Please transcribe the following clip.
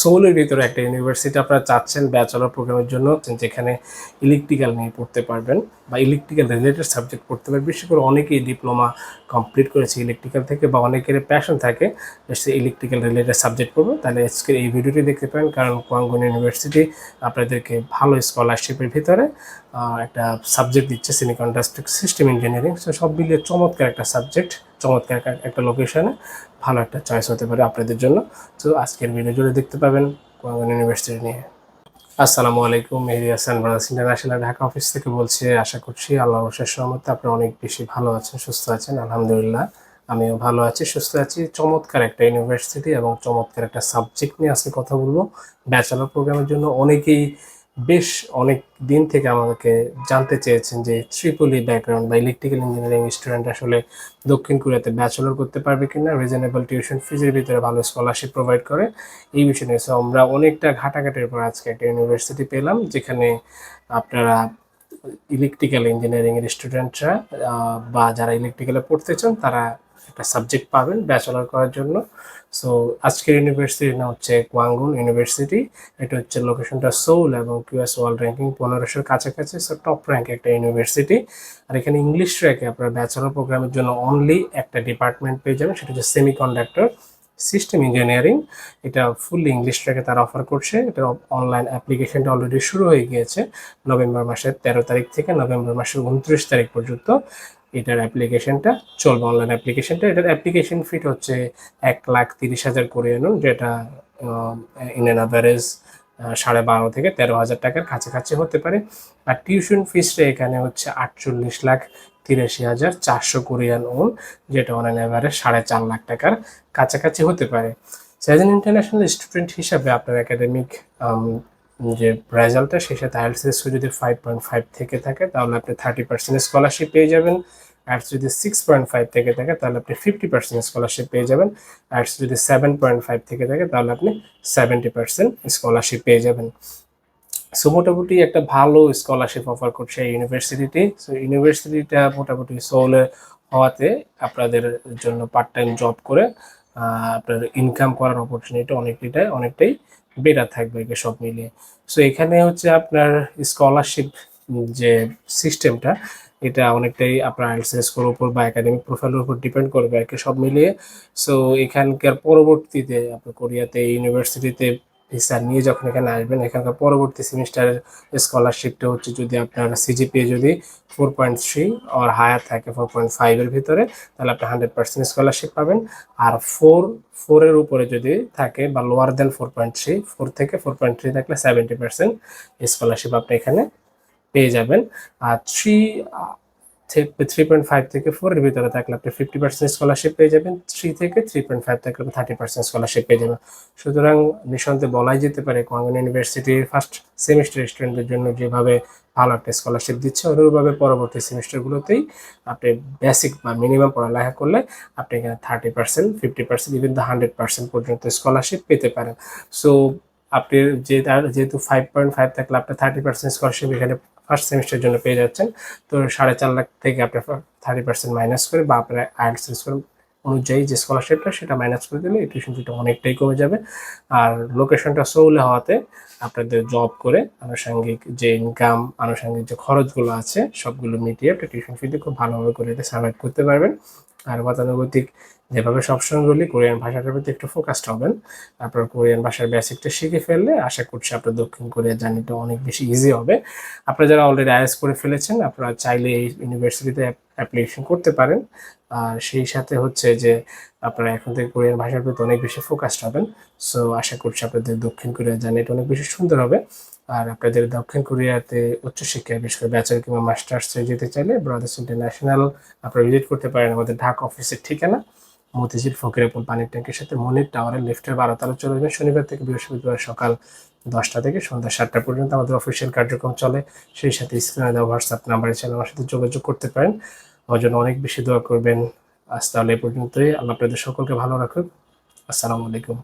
সোলের ভিতরে একটা ইউনিভার্সিটি, আপনারা চাচ্ছেন ব্যাচেলর প্রোগ্রামের জন্য, যেখানে ইলেকট্রিক্যাল নিয়ে পড়তে পারবেন বা ইলেকট্রিক্যাল রিলেটেড সাবজেক্ট পড়তে পারবেন। বিশেষ করে অনেকেই ডিপ্লোমা কমপ্লিট করেছে ইলেকট্রিক্যাল থেকে বা অনেকের প্যাশন থাকে সে ইলেকট্রিক্যাল রিলেটেড সাবজেক্ট পড়বে। তাহলে আজকের এই ভিডিওটি দেখতে পারেন, কারণ কোয়াঙ্গন ইউনিভার্সিটি আপনাদেরকে ভালো স্কলারশিপের ভিতরে একটা সাবজেক্ট দিচ্ছে, সেমিকন্ডাক্টর সিস্টেম ইঞ্জিনিয়ারিং। সো সব মিলিয়ে চমৎকার একটা সাবজেক্ট। চমৎকার একটা- লোকেশনে ভালো একটা চয়েস হতে পারে আপনাদের জন্য। তো আজকের ভিডিও জুড়ে দেখতে পাবেন কোয়াঙ্গন ইউনিভার্সিটি নিয়ে। আসসালামু আলাইকুম, Mehedi Hasan brothers international Dhaka office থেকে বলছি, আশা করছি আল্লাহ অশেষ সহমতে আপনারা অনেক বেশি ভালো আছেন, সুস্থ আছেন। আলহামদুলিল্লাহ, আমিও ভালো আছি, সুস্থ আছি। চমৎকার একটা ইউনিভার্সিটি এবং চমৎকার একটা সাবজেক্ট নিয়ে আজকে কথা বলব। ব্যাচেলর প্রোগ্রামের জন্য অনেকেই বেশ অনেক দিন থেকে আমাকে জানতে চেয়েছেন যে ট্রিপলি ব্যাকগ্রাউন্ড বা ইলেকট্রিক্যাল ইঞ্জিনিয়ারিং স্টুডেন্ট আসলে দক্ষিণ কোরিয়াতে ব্যাচেলর করতে পারবে কিনা রিজনেবল টিউশন ফিজের ভিতরে ভালো স্কলারশিপ প্রোভাইড করে। এই বিষয় নিয়ে So, আমরা অনেকটা ঘাটাঘাটির পর আজকে একটা ইউনিভার্সিটি পেলাম যেখানে আপনারা ইলেকট্রিক্যাল ইঞ্জিনিয়ারিং এর স্টুডেন্টরা বা যারা ইলেকট্রিক্যালে পড়তে চান তারা একটা সাবজেক্ট পাবেন ব্যাচেলর করার জন্য। সো আজকের ইউনিভার্সিটির নাম হচ্ছে কোয়াঙ্গুন ইউনিভার্সিটি এটা হচ্ছে লোকেশনটা সোল এবং কিউএস ওয়ার্ল্ড র্যাঙ্কিং পনেরোশোর কাছাকাছি সো টপ র্যাঙ্ক একটা ইউনিভার্সিটি আর এখানে ইংলিশ ট্র্যাকে আপনার ব্যাচেলার প্রোগ্রামের জন্য অনলি একটা ডিপার্টমেন্ট পেয়ে যাবেন, সেটা হচ্ছে সেমি কন্ডাক্টর সিস্টেম ইঞ্জিনিয়ারিং এটা ফুললি ইংলিশ ট্র্যাকে তারা অফার করছে। এটা অনলাইন অ্যাপ্লিকেশনটা অলরেডি শুরু হয়ে গিয়েছে নভেম্বর মাসের তেরো তারিখ থেকে নভেম্বর মাসের উনত্রিশ তারিখ পর্যন্ত। এটার অ্যাপ্লিকেশনটা চলবে অনলাইন অ্যাপ্লিকেশনটা এটার অ্যাপ্লিকেশন ফিট হচ্ছে এক লাখ তিরিশ হাজার কোরিয়ান যেটা ইন এন অ্যাভারেজ সাড়ে বারো থেকে তেরো হাজার টাকার কাছাকাছি হতে পারে। আর টিউশন ফিসটা এখানে হচ্ছে আটচল্লিশ লাখ তিরাশি হাজার চারশো কোরিয়ান ওন যেটা অনলাইন অ্যাভারেজ সাড়ে চার লাখ টাকার কাছাকাছি হতে পারে। এন ইন্টারন্যাশনাল স্টুডেন্ট হিসাবে আপনার একাডেমিক যে রেজাল্টটা সেই সাথে আইএলসিএস যদি ফাইভ পয়েন্ট ফাইভ থেকে থাকে, তাহলে আপনি থার্টি পার্সেন্ট স্কলারশিপ পেয়ে যাবেন। আর্টস যদি সিক্স পয়েন্ট ফাইভ থেকে থাকে, তাহলে আপনি ফিফটি পার্সেন্ট স্কলারশিপ পেয়ে যাবেন। আর্টস যদি সেভেন পয়েন্ট ফাইভ থেকে থাকে, তাহলে আপনি সেভেন্টি পার্সেন্ট স্কলারশিপ পেয়ে যাবেন। সো মোটামুটি একটা ভালো স্কলারশিপ অফার করছে এই সো ইউনিভার্সিটিটা মোটামুটি সোলে হওয়াতে আপনাদের জন্য পার্ট টাইম জব করে আপনার ইনকাম করার অপরচুনিটি অনেকটাই অনেকটাই বেটার থাকবে একে সব মিলিয়ে। সো এখানে হচ্ছে আপনার স্কলারশিপ যে সিস্টেমটা এটা অনেকটাই আপনার আইএলসিএস স্কোর উপর বা একাডেমিক প্রোফাইলের উপর ডিপেন্ড করবে একে সব মিলিয়ে। সো এখানকার পরবর্তীতে আপনার কোরিয়াতে ইউনিভার্সিটিতে ভিসা নিয়ে যখন এখানে আসবেন, এখানকার পরবর্তী সেমিস্টারের স্কলারশিপটা হচ্ছে যদি আপনার সিজিপিএ যদি ফোর পয়েন্ট থ্রি আর হায়ার থাকে ফোর পয়েন্ট ফাইভের ভিতরে, তাহলে আপনি হান্ড্রেড পার্সেন্ট স্কলারশিপ পাবেন। আর ফোর ফোরের উপরে যদি থাকে বা lower than four point three four থেকে ফোর পয়েন্ট থ্রি থাকলে সেভেন্টি পার্সেন্ট স্কলারশিপ আপনি এখানে পেয়ে যাবেন। আর থ্রি থ্রি পয়েন্ট ফাইভ থেকে ফোরের ভিতরে থাকলে আপনি ফিফটি পার্সেন্ট স্কলারশিপ পেয়ে যাবেন। থ্রি থেকে থ্রি পয়েন্ট ফাইভ থাকলে থার্টি পার্সেন্ট স্কলারশিপ পেয়ে যাবেন। সুতরাং নিঃসন্দেহে বলাই যেতে পারে কোয়াঙ্গন ইউনিভার্সিটির ফার্স্ট সেমিস্টার স্টুডেন্টদের জন্য যেভাবে ভালো একটা স্কলারশিপ দিচ্ছে ওইভাবে পরবর্তী সেমিস্টারগুলোতেই আপনি বেসিক বা মিনিমাম পড়ালেখা করলে আপনি এখানে thirty percent fifty percent even the hundred percent পর্যন্ত স্কলারশিপ পেতে পারেন। সো আপনি যে যেহেতু ফাইভ পয়েন্ট ফাইভ থাকলে আপনি থার্টি পার্সেন্ট স্কলারশিপ এখানে ফার্স্ট সেমিস্টারের জন্য পেয়ে যাচ্ছেন, তো সাড়ে চার লাখ থেকে আপনি থার্টি পার্সেন্ট মাইনাস করে বা আপনার আইএলস স্কোর অনুযায়ী যে স্কলারশিপটা সেটা মাইনাস করে দিলে টিউশন ফিটা অনেকটাই কমে যাবে। আর লোকেশনটা সৌলে হওয়াতে আপনাদের জব করে আনুষঙ্গিক যে ইনকাম আনুষঙ্গিক যে খরচগুলো আছে, সবগুলো মিটিয়ে আপনি টিউশন ফিতে খুব ভালোভাবে করে সার্ভাইভ করতে পারবেন। আর গতানুগতিক যেভাবে সবসময় বলি, কোরিয়ান ভাষাটার প্রতি একটু ফোকাসড হবেন। তারপর কোরিয়ান ভাষার বেসিকটা শিখে ফেললে আশা করছি আপনার দক্ষিণ কোরিয়ার জার্নিটা অনেক বেশি ইজি হবে। আপনারা যারা অলরেডি আইএস করে ফেলেছেন, আপনারা চাইলে এই ইউনিভার্সিটিতে অ্যাপ্লিকেশন করতে পারেন। আর সেই সাথে হচ্ছে যে আপনারা এখন থেকে কোরিয়ান ভাষার প্রতি অনেক বেশি ফোকাসড হবেন। সো আশা করছি আপনাদের দক্ষিণ কোরিয়ার জার্নিটা অনেক বেশি সুন্দর হবে। আর আপনাদের দক্ষিণ কোরিয়াতে উচ্চশিক্ষায় বিশেষ করে ব্যাচেলর কিংবা মাস্টার্সে যেতে চাইলে ব্রাদার্স ইন্টারন্যাশনাল আপনারা ভিজিট করতে পারেন আমাদের ঢাকা অফিসের ঠিকানা। মতিঝিল ফকিরাপুর পানির ট্যাঙ্কের সাথে মনির টাওয়ারের লিফটের বারোতলা চলে যাবেন শনিবার থেকে বৃহস্পতিবার সকাল দশটা থেকে সন্ধ্যা সাতটা পর্যন্ত আমাদের অফিসিয়াল কার্যক্রম চলে। সেই সাথে স্ক্রিনে দেওয়া হোয়াটসঅ্যাপ নাম্বারে চ্যানেল আমার সাথে যোগাযোগ করতে পারেন। আমার জন্য অনেক বেশি দোয়া করবেন। আজ তাহলে এ পর্যন্তই। আল্লাহ আপনাদের সকলকে ভালো রাখুন আসসালামু আলাইকুম।